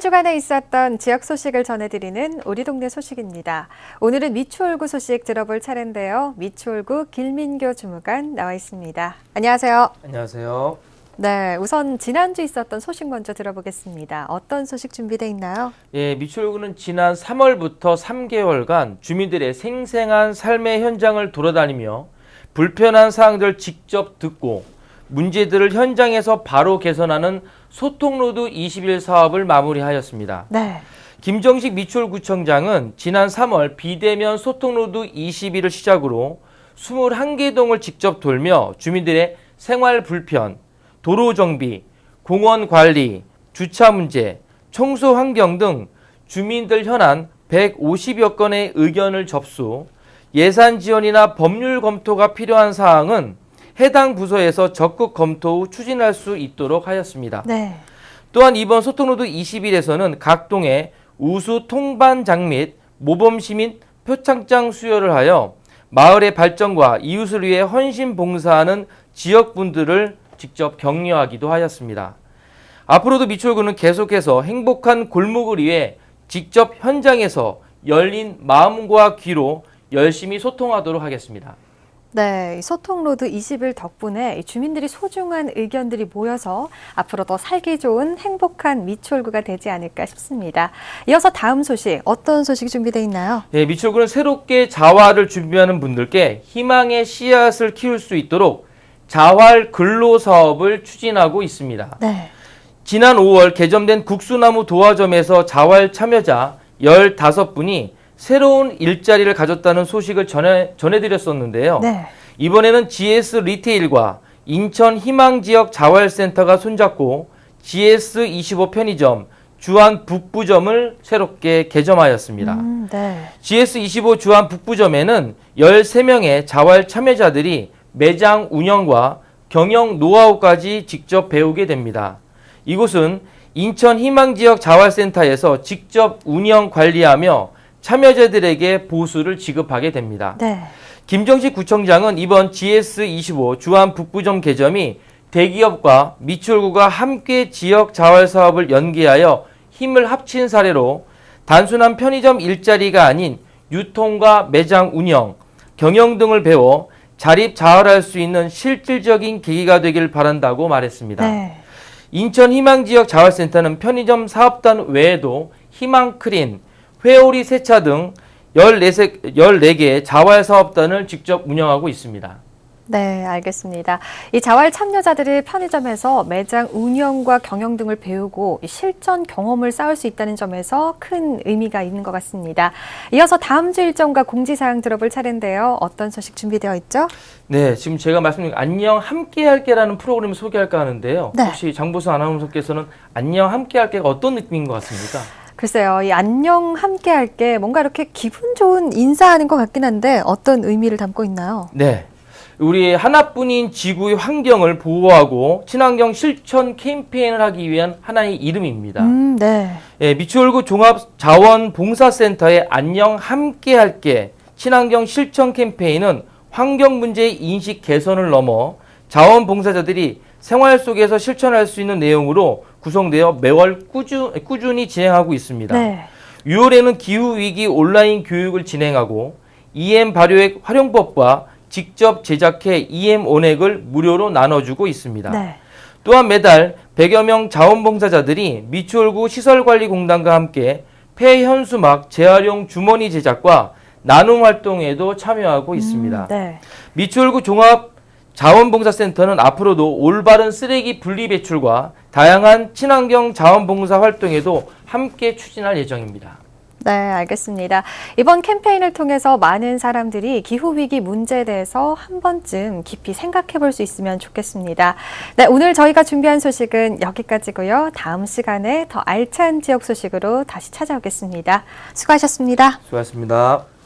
한 주간에 있었던 지역 소식을 전해드리는 우리 동네 소식입니다. 오늘은 미추홀구 소식 들어볼 차례인데요. 미추홀구 길민교 주무관 나와 있습니다. 안녕하세요. 안녕하세요. 네, 우선 지난주 있었던 소식 먼저 들어보겠습니다. 어떤 소식 준비되어 있나요? 예, 미추홀구는 지난 3월부터 3개월간 주민들의 생생한 삶의 현장을 돌아다니며 불편한 사항들 직접 듣고 문제들을 현장에서 바로 개선하는 소통로드 21 사업을 마무리하였습니다. 네. 김정식 미추홀구청장은 지난 3월 비대면 소통로드 21을 시작으로 21개 동을 직접 돌며 주민들의 생활 불편, 도로 정비, 공원 관리, 주차 문제, 청소 환경 등 주민들 현안 150여 건의 의견을 접수, 예산 지원이나 법률 검토가 필요한 사항은 해당 부서에서 적극 검토 후 추진할 수 있도록 하였습니다. 네. 또한 이번 소통로드 20일에서는 각 동에 우수 통반장 및 모범 시 민 표창장 수여를 하여 마을의 발전과 이웃을 위해 헌신 봉사하는 지역분들을 직접 격려하기도 하였습니다. 앞으로도 미추홀구는 계속해서 행복한 골목을 위해 직접 현장에서 열린 마음과 귀로 열심히 소통하도록 하겠습니다. 네, 이 소통로드 20일 덕분에 이 주민들이 소중한 의견들이 모여서 앞으로 더 살기 좋은 행복한 미추홀구가 되지 않을까 싶습니다. 이어서 다음 소식, 어떤 소식이 준비되어 있나요? 네, 미추홀구는 새롭게 자활을 준비하는 분들께 희망의 씨앗을 키울 수 있도록 자활 근로 사업을 추진하고 있습니다. 네. 지난 5월 개점된 국수나무 도화점에서 자활 참여자 15분이 새로운 일자리를 가졌다는 소식을 전해, 전해드렸었는데요. 네. 이번에는 GS 리테일과 인천 희망지역 자활센터가 손잡고 GS25 편의점 주안 북부점을 새롭게 개점하였습니다. 음, 네. GS25 주안 북부점에는 13명의 자활 참여자들이 매장 운영과 경영 노하우까지 직접 배우게 됩니다. 이곳은 인천 희망지역 자활센터에서 직접 운영 관리하며 참여자들에게 보수를 지급하게 됩니다. 네. 김정식 구청장은 이번 GS25 주안 북부점 개점이 대기업과 미추홀구가 함께 지역 자활 사업을 연계하여 힘을 합친 사례로 단순한 편의점 일자리가 아닌 유통과 매장 운영, 경영 등을 배워 자립 자활할 수 있는 실질적인 계기가 되길 바란다고 말했습니다. 네. 인천 희망지역 자활센터는 편의점 사업단 외에도 희망크린, 회오리 세차 등 14세, 14개의 자활 사업단을 직접 운영하고 있습니다. 네, 알겠습니다. 이 자활 참여자들이 편의점에서 매장 운영과 경영 등을 배우고 이 실전 경험을 쌓을 수 있다는 점에서 큰 의미가 있는 것 같습니다. 이어서 다음 주 일정과 공지사항 들어볼 차례인데요. 어떤 소식 준비되어 있죠? 네, 지금 제가 말씀드린 안녕 함께 할게라는 프로그램을 소개할까 하는데요. 네. 혹시 장보수 아나운서께서는 안녕 함께 할게가 어떤 느낌인 것 같습니까? 글쎄요, 이 안녕 함께 할게 뭔가 이렇게 기분 좋은 인사하는 것 같긴 한데 어떤 의미를 담고 있나요? 네. 우리 하나뿐인 지구의 환경을 보호하고 친환경 실천 캠페인을 하기 위한 하나의 이름입니다. 음, 네. 예, 미추홀구 종합자원봉사센터의 안녕 함께 할게 친환경 실천 캠페인은 환경 문제의 인식 개선을 넘어 자원봉사자들이 생활 속에서 실천할 수 있는 내용으로 구성되어 매월 꾸준, 꾸준히 진행하고 있습니다. 네. 6월에는 기후위기 온라인 교육을 진행하고 EM 발효액 활용법과 직접 제작해 EM 온액을 무료로 나눠주고 있습니다. 네. 또한 매달 100여 명 자원봉사자들이 미추홀구 시설관리공단과 함께 폐현수막 재활용 주머니 제작과 나눔 활동에도 참여하고 있습니다. 음, 네. 미추홀구 종합 자원봉사센터는 앞으로도 올바른 쓰레기 분리 배출과 다양한 친환경 자원봉사 활동에도 함께 추진할 예정입니다. 네, 알겠습니다. 이번 캠페인을 통해서 많은 사람들이 기후위기 문제에 대해서 한 번쯤 깊이 생각해 볼 수 있으면 좋겠습니다. 네, 오늘 저희가 준비한 소식은 여기까지고요. 다음 시간에 더 알찬 지역 소식으로 다시 찾아오겠습니다. 수고하셨습니다. 수고하셨습니다.